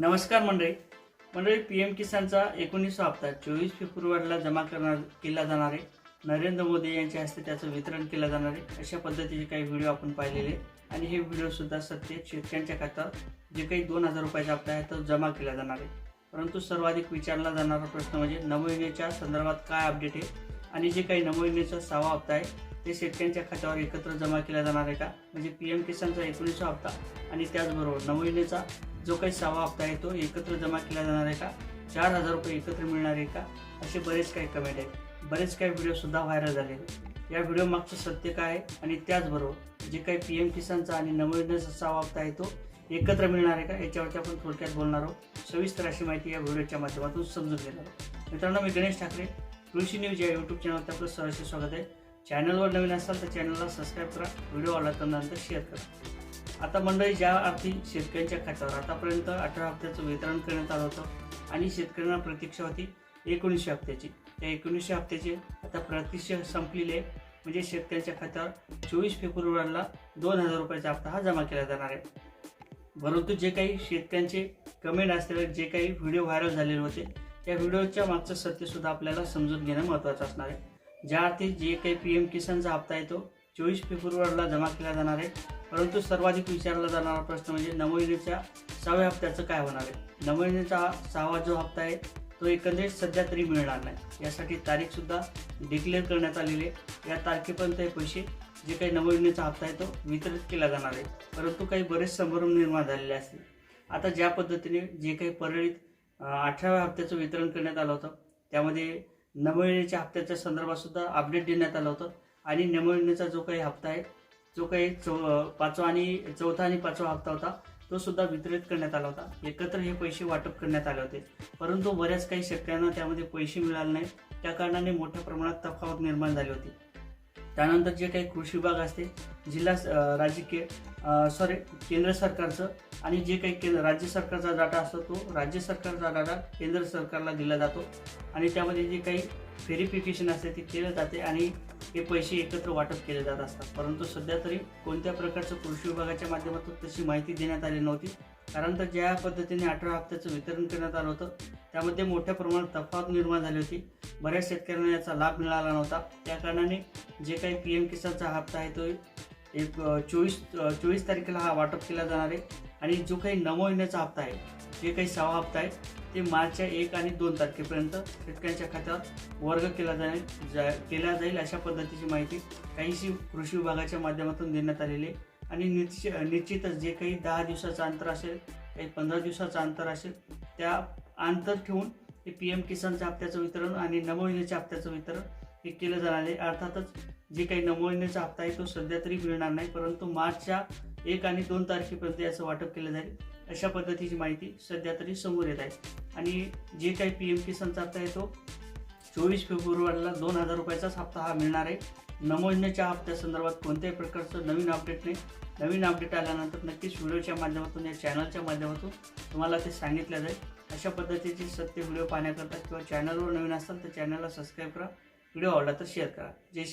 नमस्कार मंडळी. मंडळी पी एम किसानचा एकोणीसवा हप्ता चोवीस फेब्रुवारीला जमा करणार केला जाणार आहे. नरेंद्र मोदी यांच्या हस्ते त्याचं वितरण केलं जाणार आहे. अशा पद्धतीचे काही व्हिडिओ आपण पाहिलेले आणि हे व्हिडिओसुद्धा सत्य शेतकऱ्यांच्या खात्यावर जे काही दोन हजार रुपयाचा हप्ता आहे तो जमा केला जाणार आहे. परंतु सर्वाधिक विचारला जाणारा प्रश्न म्हणजे नमो योजनेच्या संदर्भात काय अपडेट आहे? आणि जे काही नमो योजनेचा सहावा हप्ता आहे ते शेतकऱ्यांच्या खात्यावर एकत्र जमा केला जाणार आहे का? म्हणजे पी एम किसानचा एकोणीसवा हप्ता आणि त्याचबरोबर नमो योजनेचा जो काही सहावा हप्ता आहे तो एकत्र जमा केला जाणार आहे का? चार हजार रुपये एकत्र मिळणार आहे का? असे बरेच काही कमेंट आहेत. बरेच काही व्हिडिओसुद्धा व्हायरल झाले. आहेत या व्हिडिओ मागचं सत्य काय आहे? आणि त्याचबरोबर जे काही पी एम किसानचा आणि नवयोजनेचा सहावा हप्ता आहे तो एकत्र मिळणार आहे का? याच्यावरती आपण थोडक्यात बोलणार आहोत. सविस्तर अशी माहिती या व्हिडिओच्या माध्यमातून समजून घेणार आहोत. मित्रांनो मी गणेश ठाकरे कृषी न्यूज या यूट्यूब चॅनलवर आपलं सहर्ष स्वागत आहे. चॅनलवर नवीन असाल तर चॅनलला सबस्क्राईब करा व्हिडिओ आवडला तर नंतर शेअर करा. आता मंडळी ज्या अर्थी शेतकऱ्यांच्या खात्यावर आतापर्यंत अठरा हप्त्याचं वितरण करण्यात आलं होतं आणि शेतकऱ्यांना प्रतीक्षा होती एकोणीसशे हप्त्याची. त्या एकोणीसशे हप्त्याची आता प्रतीक्षा संपलेली आहे. म्हणजे शेतकऱ्यांच्या खात्यावर चोवीस फेब्रुवारीला दोन हजार रुपयाचा हप्ता हा जमा केला जाणार आहे. परंतु जे काही शेतकऱ्यांचे कमेंट असलेले जे काही व्हिडिओ व्हायरल झालेले होते त्या व्हिडिओच्या मागचं सत्यसुद्धा आपल्याला समजून घेणं महत्त्वाचं असणार आहे. ज्या अर्थी जे काही पी एम किसानचा हप्ता आहे तो चोवीस फेब्रुवारीला जमा केला जाणार आहे. परंतु सर्वाधिक विचारला जाणारा प्रश्न म्हणजे नमो सहाव्या हप्त्याचं काय होणार आहे? नमो सहावा जो हप्ता आहे तो एकंदरीत सध्या तरी मिळणार नाही. यासाठी तारीखसुद्धा डिक्लेअर करण्यात आलेली आहे. या तारखेपर्यंत हे पैसे जे काही नवयोजनेचा हप्ता आहे तो वितरित केला जाणार आहे. परंतु काही बरेच संभ्रम निर्माण झालेले असतील. आता ज्या पद्धतीने जे काही परळीत अठराव्या हप्त्याचं वितरण करण्यात आलं होतं त्यामध्ये नमो हप्त्याच्या संदर्भात सुद्धा अपडेट देण्यात आलं होतं. आणि नमो जो काही हप्ता आहे जो काही चौ पाचवा आणि चौथा आणि पाचवा हप्ता होता तो सुद्धा वितरित करण्यात आला होता. एकत्र हे पैसे वाटप करण्यात आले होते. परंतु बऱ्याच काही शेतकऱ्यांना त्यामध्ये पैसे मिळाले नाही त्या कारणाने मोठ्या प्रमाणात तफावत निर्माण झाली होती. त्यानंतर जे काही कृषी विभाग असते जिल्हा राजकीय सॉरी केंद्र सरकारचं आणि जे काही केंद्र राज्य सरकारचा डाटा असतो तो राज्य सरकारचा डाटा केंद्र सरकारला दिला जातो. आणि त्यामध्ये जे काही व्हेरिफिकेशन असते ते केलं जाते आणि हे पैसे एकत्र वाटप केले जात असतात. परंतु सध्या तरी कोणत्या प्रकारचं कृषी विभागाच्या माध्यमातून तशी माहिती देण्यात आली नव्हती. कारण तर ज्या पद्धतीने अठरा हप्त्याचं वितरण करण्यात आलं होतं त्यामध्ये मोठ्या प्रमाणात तफावत निर्माण झाली होती. बऱ्याच शेतकऱ्यांना याचा लाभ मिळाला नव्हता. त्या कारणाने जे काही पी एम किसानचा हप्ता आहे तो एक चोवीस चोवीस तारखेला हा वाटप केला जाणार आहे. आणि जो काही नमो महिन्याचा हप्ता आहे जे काही सहावा हप्ता आहे ते मार्चच्या एक आणि दोन तारखेपर्यंत शेतकऱ्यांच्या खात्यावर वर्ग केला जाईल जा केला जाईल अशा पद्धतीची माहिती काहीशी कृषी विभागाच्या माध्यमातून देण्यात आलेली आहे. आणि निश्चित निश्चितच जे काही दहा दिवसाचं अंतर असेल काही पंधरा दिवसाचं अंतर असेल त्या अंतर ठेवून हे पी एम किसानच्या हप्त्याचं वितरण आणि नमो हप्त्याचं वितरण हे केलं जाणार आहे. अर्थातच जे काही नमो हप्ता आहे तो सध्या तरी मिळणार नाही परंतु मार्चच्या एक आणि दोन तारखेपर्यंत याचं वाटप केलं जाईल. अशा पद्धतीची माहिती सध्या तरी समोर येत आहे. आणि जे काही पी एम किसानचा हप्ता आहे तो चोवीस फेब्रुवारीला दोन हजार रुपयाचाच हप्ता हा मिळणार आहे. नमो योजनेच्या हप्त्यासंदर्भात कोणत्याही प्रकारचं नवीन अपडेट नाही. नवीन अपडेट आल्यानंतर नक्कीच व्हिडिओच्या माध्यमातून या चॅनलच्या माध्यमातून तुम्हाला ते सांगितलं जाईल. अशा पद्धतीचे सत्य व्हिडिओ पाहण्याकरता किंवा चॅनलवर नवीन असाल तर चॅनलला सबस्क्राईब करा. व्हिडिओ आवडला तर शेअर करा. जय